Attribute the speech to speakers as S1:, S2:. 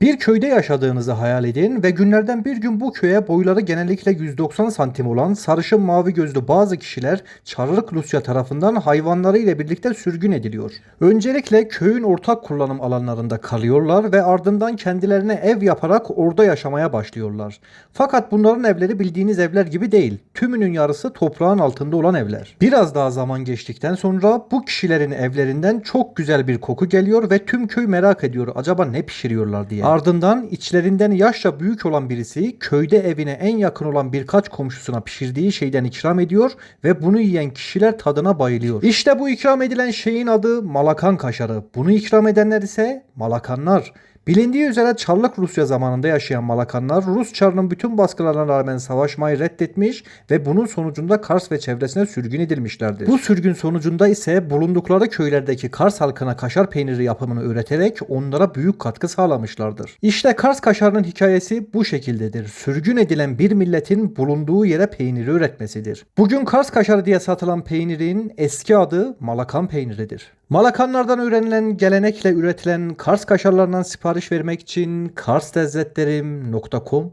S1: Bir köyde yaşadığınızı hayal edin ve günlerden bir gün bu köye boyları genellikle 190 santim olan sarışın mavi gözlü bazı kişiler Çarlık Rusya tarafından hayvanları ile birlikte sürgün ediliyor. Öncelikle köyün ortak kullanım alanlarında kalıyorlar ve ardından kendilerine ev yaparak orada yaşamaya başlıyorlar. Fakat bunların evleri bildiğiniz evler gibi değil. Tümünün yarısı toprağın altında olan evler. Biraz daha zaman geçtikten sonra bu kişilerin evlerinden çok güzel bir koku geliyor ve tüm köy merak ediyor acaba ne pişiriyorlar diye. Ardından içlerinden yaşça büyük olan birisi köyde evine en yakın olan birkaç komşusuna pişirdiği şeyden ikram ediyor ve bunu yiyen kişiler tadına bayılıyor. İşte bu ikram edilen şeyin adı Malakan kaşarı. Bunu ikram edenler ise Malakanlar. Bilindiği üzere Çarlık Rusya zamanında yaşayan Malakanlar Rus Çar'ın bütün baskılarına rağmen savaşmayı reddetmiş ve bunun sonucunda Kars ve çevresine sürgün edilmişlerdir. Bu sürgün sonucunda ise bulundukları köylerdeki Kars halkına kaşar peyniri yapımını öğreterek onlara büyük katkı sağlamışlardır. İşte Kars kaşarının hikayesi bu şekildedir. Sürgün edilen bir milletin bulunduğu yere peyniri üretmesidir. Bugün Kars kaşarı diye satılan peynirin eski adı Malakan peyniridir. Malakanlardan öğrenilen gelenekle üretilen Kars kaşarlarından sipariş vermek için karslezzetlerim.com